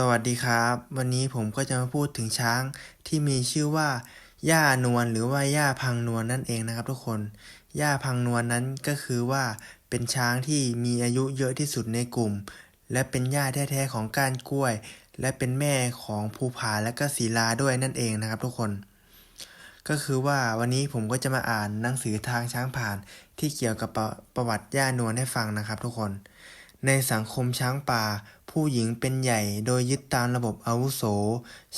สวัสดีครับ วันนี้ผมก็จะมาพูดถึงช้างที่มีชื่อว่าย่านวลหรือว่าย่าพังนวลนั่นเองนะครับทุกคนย่าพังนวลนั้นก็คือว่าเป็นช้างที่มีอายุเยอะที่สุดในกลุ่ม และเป็นย่าแท้ๆของก้านกล้วย และเป็นแม่ของภูผาและก็ศิลาด้วยนั่นเองนะครับทุกคน ก็คือว่าวันนี้ผมก็จะมาอ่านหนังสือทางช้างผ่านที่เกี่ยวกับประประวัติย่านวลให้ฟังนะครับทุกคน ในสังคมช้างป่า ผู้หญิงเป็นใหญ่โดยยึดตามระบบอาวุโส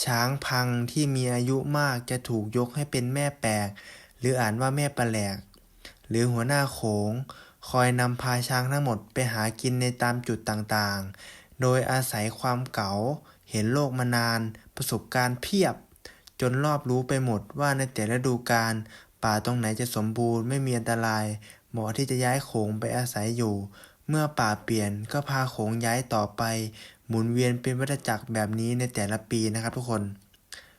ช้างพังที่มีอายุมากจะถูกยกให้เป็นแม่แปลก หรืออ่านว่าแม่ปลาแหลก หรือหัวหน้าโขง คอยนำพาช้างทั้งหมดไปหากินในตามจุดต่างๆ โดยอาศัยความเก๋า เห็นโลกมานาน ประสบการณ์เพียบ จนรอบรู้ไปหมดว่าในแต่ละฤดูกาลป่าตรงไหนจะสมบูรณ์ไม่มีอันตรายเหมาะที่จะย้ายโขงไปอาศัยอยู่ เมื่อป่าเปลี่ยนก็พาโขงย้ายต่อไป หมุนเวียนเป็นวัฏจักรแบบนี้ในแต่ละปีนะครับทุกคน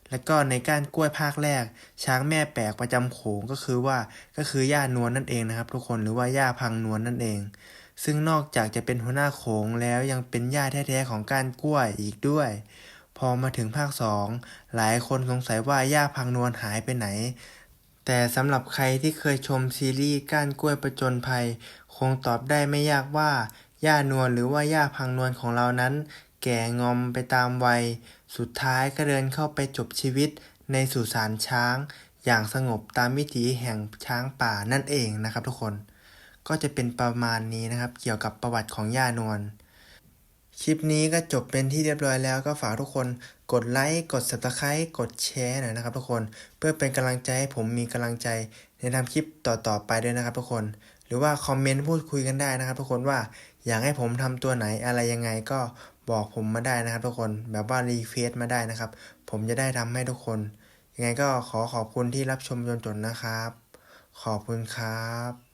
แล้วก็ในก้านกล้วยภาคแรก ช้างแม่แปลกประจำโขงก็คือว่าก็คือย่านวลนั่นเองนะครับ ทุกคนหรือว่าย่าพังนวลนั่นเอง ซึ่งนอกจากจะเป็นหัวหน้าโขงแล้วยังเป็นย่าแท้ๆของก้านกล้วยอีกด้วยพอมาถึงภาคสองหลายคนสงสัยว่าย่าพังนวลหายไปไหน แต่สำหรับใครที่เคยชมซีรีส์ก้านกล้วยประจนภัย คงตอบได้ไม่ยากว่าย่านวลหรือว่าย่าพังนวลของเรานั้น แก่งอมไปตามวัย สุดท้ายก็เดินเข้าไปจบชีวิตในสุสานช้าง อย่างสงบตามวิถีแห่งช้างป่านั่นเองนะครับทุกคน ก็จะเป็นประมาณนี้นะครับ เกี่ยวกับประวัติของย่านวล คลิปนี้ก็จบเป็นที่เรียบร้อยแล้วก็ฝากทุกคนกดไลค์กด subscribe กดแชร์หน่อยนะครับทุกคนเพื่อเป็นกำลังใจให้ผมมีกำลังใจในทำคลิปต่อๆไปด้วยนะครับทุกคน หรือว่าคอมเมนต์พูดคุยกันได้นะครับทุกคนว่าอยากให้ผมทำตัวไหนอะไรยังไงก็บอกผมมาได้นะครับทุกคนแบบว่ารีเควสมาได้นะครับ ผมจะได้ทำให้ทุกคน ยังไงก็ขอขอบคุณที่รับชมจนจบนะครับ ขอบคุณครับ